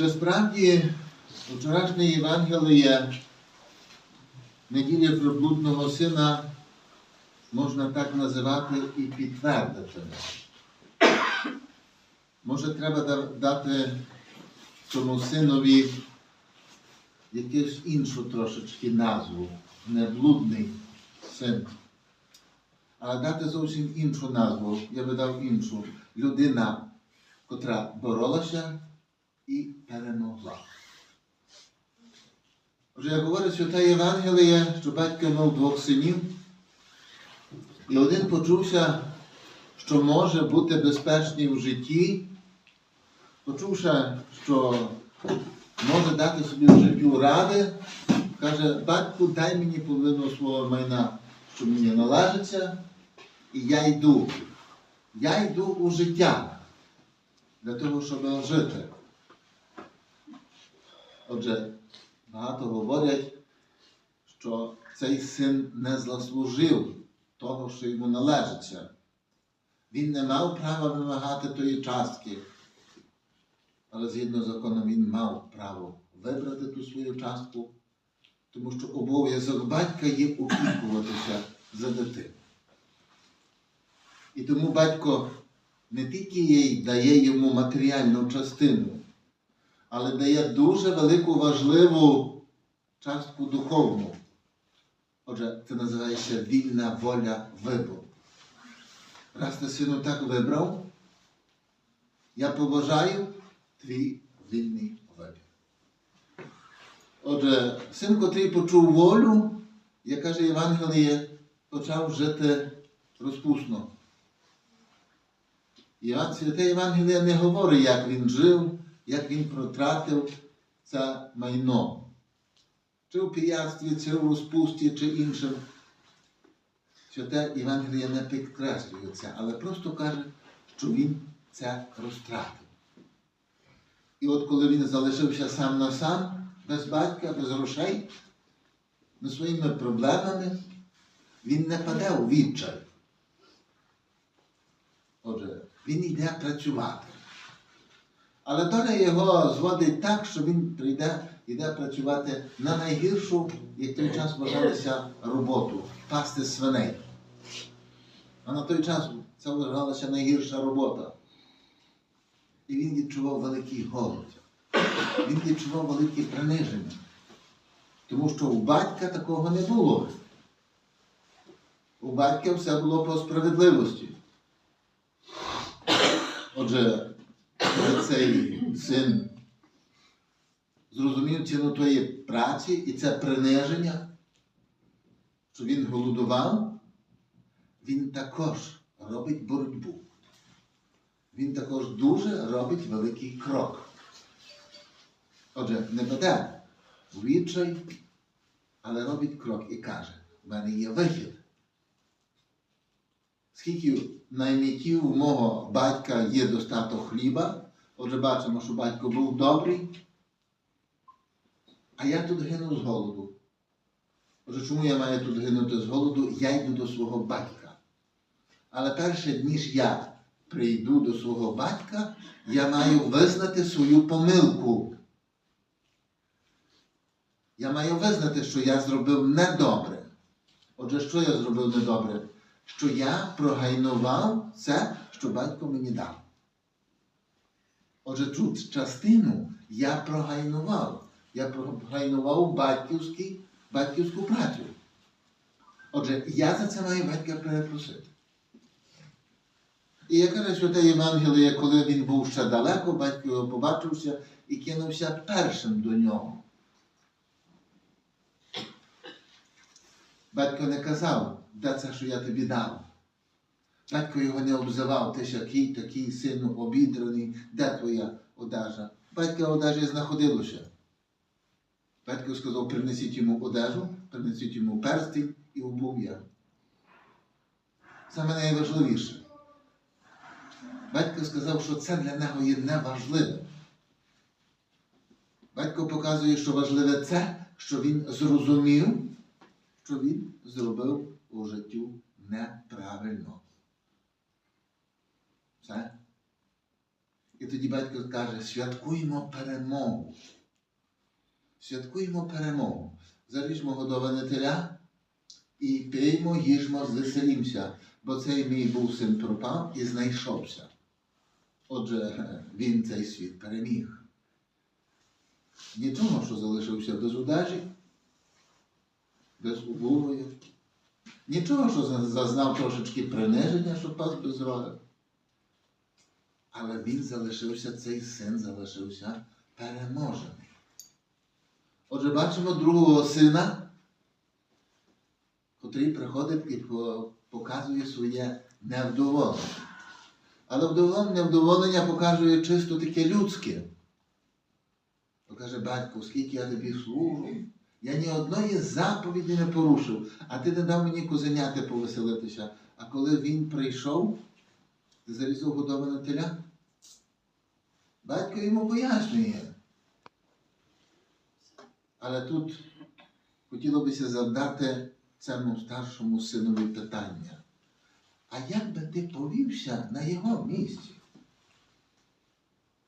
Що справді вчорашнє Євангеліє неділя про блудного сина можна так називати і підтвердити. Може, треба дати цьому синові якусь іншу трошечки назву, не блудний син, а дати зовсім іншу назву. Я би дав іншу людина, котра боролася і перемогла. Вже як говорить Свята Євангеліє, що батько мав двох синів, і один почувся, що може бути безпечний в житті, почувши, що може дати собі в життю ради, каже, батьку, дай мені половину свого майна, що мені належиться, і я йду. Я йду у життя для того, щоб жити. Отже, багато говорять, що цей син не заслужив того, що йому належиться. Він не мав права вимагати тої частки, але згідно з законом він мав право вибрати ту свою частку, тому що обов'язок батька є опікуватися за дитину. І тому батько не тільки їй дає йому матеріальну частину, але дає дуже велику важливу частку духовну. Отже, це називається вільна воля вибору. Раз ти сину так вибрав, я поважаю твій вільний вибір. Отже, син, котрий почув волю, як каже Євангеліє, почав жити розпусно. Іван, Святе Євангеліє не говорить, як він жив, як він протратив це майно. Чи в пияцтві, чи в розпусті, чи іншим. Святе Євангеліє не підкреслює це, але просто каже, що він це розтратив. І от коли він залишився сам на сам, без батька, без грошей, не своїми проблемами, він не паде у відчай. Отже, він йде працювати. Але доля його зводить так, що він прийде, йде працювати на найгіршу, як той час вважалося, роботу пасти свиней. А на той час це вважалася найгірша робота. І він відчував великий голод. Він відчував велике приниження. Тому що у батька такого не було. У батька все було по справедливості. Отже, цей син зрозумів ціну тої праці і це приниження, що він голодував, він також робить боротьбу. Він також дуже робить великий крок. Отже, не веде відчай, але робить крок і каже, в мене є вихід. Скільки наймітів у мого батька є достаток хліба, отже бачимо, що батько був добрий, а я тут гину з голоду. Отже, чому я маю тут гинути з голоду? Я йду до свого батька. Але перше, ніж я прийду до свого батька, я маю визнати свою помилку. Я маю визнати, що я зробив недобре. Отже, що я зробив недобре? Що я прогайнував це, що батько мені дав. Отже, тут частину я прогайнував. Я прогайнував батьківський, батьківську працю. Отже, я за це маю батька перепросити. І як каже Святе Євангеліє, коли він був ще далеко, батько його побачився і кинувся першим до нього. Батько не казав, де це, що я тобі дав. Батько його не обзивав, ти ж який такий сину обідраний, де твоя одежа? Батька одежі знаходилося. Батько сказав, принесіть йому одежу, принесіть йому перстень і обув'я. Саме найважливіше. Батько сказав, що це для нього є неважливе. Батько показує, що важливе це, що він зрозумів, що він зробив у життю неправильно. Все. І тоді батько каже, святкуємо перемогу. Святкуємо перемогу. Заріжмо годоване теля і пиймо, їжмо, звеселімося, бо цей мій був син пропав і знайшовся. Отже, він цей світ переміг. Нічого, що залишився без удажі, без убогої. Нічого, що за- зазнав трошечки приниження, що пас без роги. Але він залишився, цей син залишився переможений. Отже, бачимо другого сина, котрий приходить і показує своє невдоволення. Але вдоволення, невдоволення показує чисто таке людське. Каже, батько, скільки я тобі служу, я ні одної заповіді не порушив, а ти не дав мені козеняти повеселитися. А коли він прийшов, ти зарізав годоване теля. Батько йому пояснює. Але тут хотілося б задати цьому старшому синові питання. А як би ти повівся на його місці?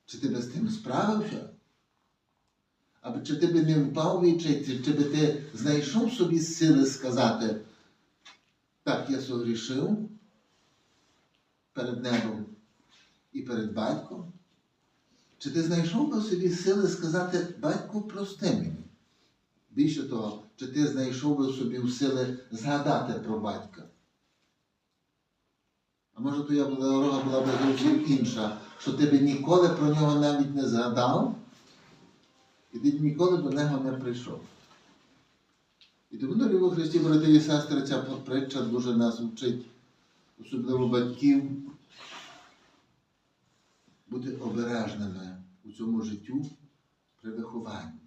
Чи ти би з тим справився? Або чи ти би не впав в відчай, чи, би ти знайшов собі сили сказати, так, я согрішив перед небом і перед батьком? Чи ти знайшов би собі сили сказати, батьку, прости мені? Більше того, чи ти знайшов би собі сили згадати про батька? А може твоя дорога була б зовсім інша, що ти би ніколи про нього навіть не згадав, і ти ніколи до нього не прийшов. І тому, дорогі во Христі, брати і сестри, ця притча дуже нас вчить, особливо батьків, бути обережними у цьому життю при вихованні.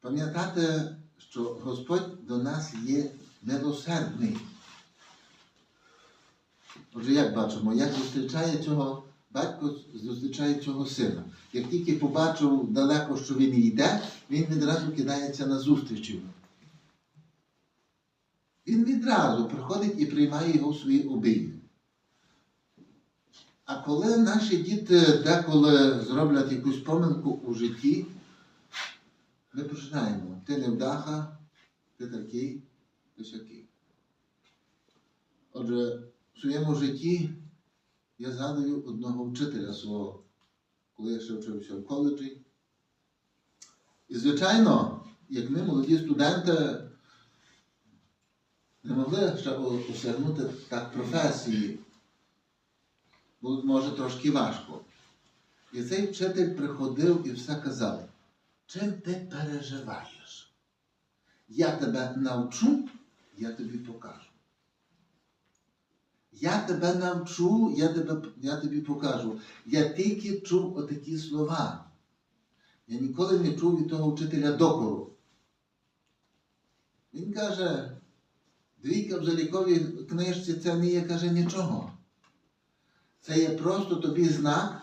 Пам'ятати, що Господь до нас є милосердний. Отже, як бачимо, як зустрічає цього батько зустрічає цього сина. Як тільки побачив далеко, що він йде, він відразу кидається на зустріч йому. Він відразу приходить і приймає його в свої обійми. А коли наші діти деколи зроблять якусь помилку у житті, ми починаємо. Ти невдаха, ти такий, ти сякий. Отже, в своєму житті я згадую одного вчителя свого, коли я ще вчився в коледжі. І, звичайно, як ми, молоді студенти, не могли ще осягнути так професії, було може трошки важко. І цей вчитель приходив і все казав, чим ти переживаєш? Я тебе навчу, я тобі покажу. Я тебе навчу, я, тебе, я тобі покажу. Я тільки чув отакі слова. Я ніколи не чув від того вчителя докору. Він каже, двійка в заліковій книжці це не є, каже, нічого. Це є просто тобі знак,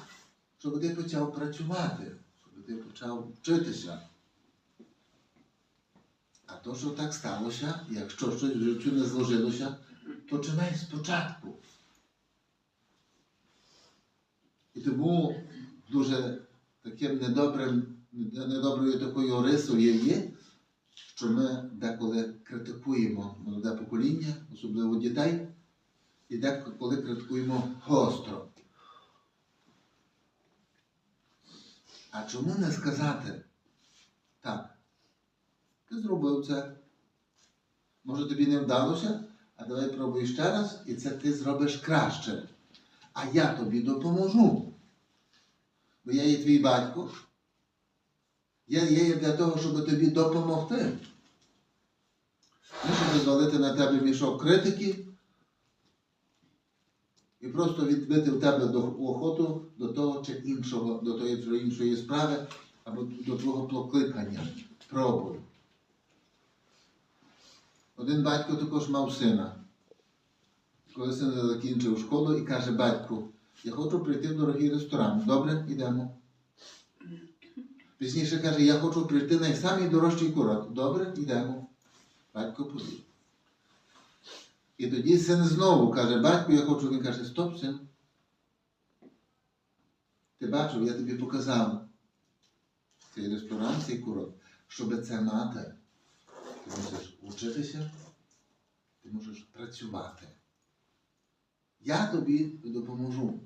щоб ти почав працювати, щоб ти почав вчитися. А то, що так сталося, якщо щось в життю не зложилося, починай спочатку. І тому дуже таким недобрим, недоброю такою рисою є, що ми деколи критикуємо молоде покоління, особливо дітей, і деколи критикуємо гостро. А чому не сказати так? Ти зробив це. Може тобі не вдалося, а давай пробуй ще раз, і це ти зробиш краще. А я тобі допоможу. Бо я є твій батько. Я є для того, щоб тобі допомогти. Щоб звалити на тебе мішок критики і просто відбити в тебе охоту до того чи іншого, до тої чи іншої справи або до твого покликання. Пробуй. Один батько також мав сина. Коли син закінчив школу і каже батьку, я хочу прийти в дорогий ресторан. Добре, йдемо. Пізніше каже, я хочу прийти на самий дорожчий курорт. Добре, йдемо. Батько повів. І тоді син знову каже, батько, я хочу, він каже, стоп, син. Ти бачив, я тобі показав цей ресторан, цей курорт. Щоб це мати, ти мусиш вчитися, ти мусиш працювати. Я тобі допоможу.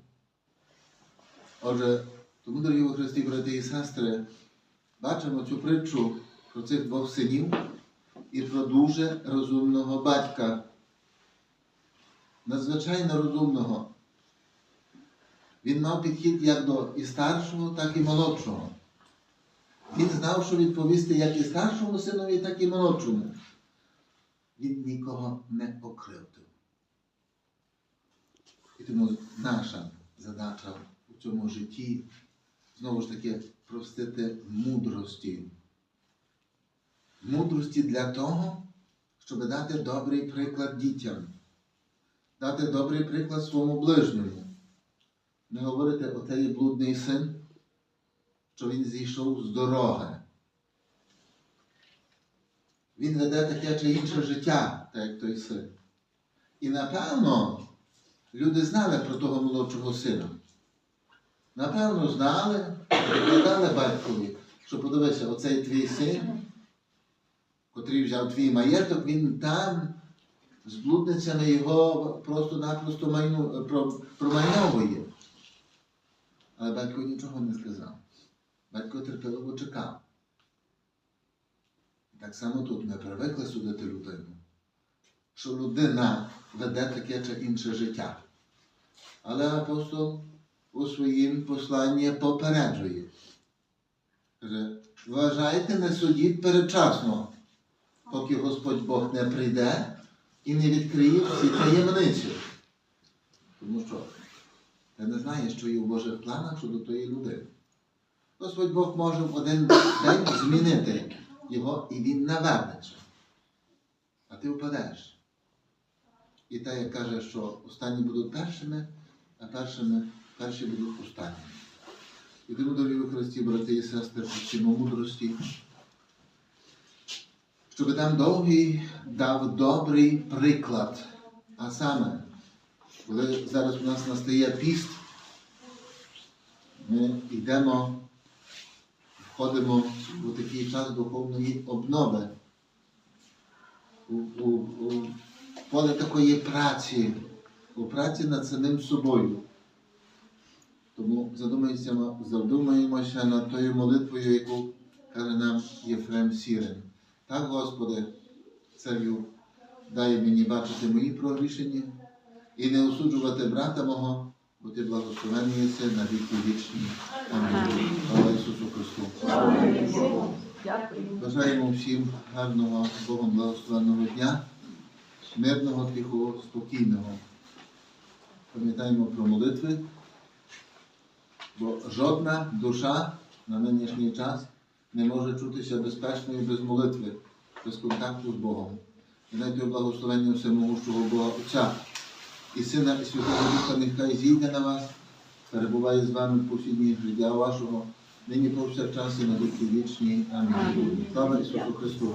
Отже, тому, дорогі у Христі, брати і сестри, бачимо цю притчу про цих двох синів і про дуже розумного батька. Надзвичайно розумного. Він мав підхід як до і старшого, так і молодшого. Він знав, що відповісти як і старшому синові, так і молодшому. Він нікого не окривдив. І тому наша задача у цьому житті знову ж таки простити мудрості. Мудрості для того, щоб дати добрий приклад дітям, дати добрий приклад своєму ближньому. Не говорити, оте є блудний син, що він зійшов з дороги. Він веде таке чи інше життя, так як той син. І напевно, люди знали про того молодшого сина. Напевно, знали, викладали батькові, що подивися, оцей твій син, котрий взяв твій маєток, він там з блудницями його просто-напросто промайновує. Але батько нічого не сказав. Батько терпеливо чекав. Так само тут ми привикли судити людину, що людина веде таке чи інше життя. Але апостол у своїм посланні попереджує. Каже, вважайте, не судіть передчасно, поки Господь Бог не прийде і не відкриє всі таємниці. Тому що ти не знаєш, що є в Божих планах щодо тої людини. Господь Бог може в один день змінити його і він навернеться. А ти впадеш. І так як каже, що останні будуть першими, а першими перші будуть останніми. І тому, дорогі Христі, брати і сестри, просимо мудрості, щоб там довгий дав добрий приклад. А саме, коли зараз у нас настає піст, ми йдемо, входимо у такий час духовної обнови, у, у, у поле такої праці, у праці над самим собою. Тому задумаємося над тою молитвою, яку каже нам Єфрем Сірин. Так, Господи, царю, дай мені бачити мої прогрішення і не осуджувати брата мого, бо ти благословений єси на віки вічні. Амінь. Слава Ісусу Христу. Бажаємо всім гарного Богом благословеного дня, мирного, тихого, спокійного. Пам'ятаємо про молитви, бо жодна душа на нинішній час не може чутися безпечною без молитви, без контакту з Богом. Дайте благословення всемогущого Бога Отця і Сина, і Святого Духа, нехай зійде на вас, перебуває з вами в повсі дні життя вашого, нині повсякчас і на віки вічні. Амінь. Слава Ісусу Христу!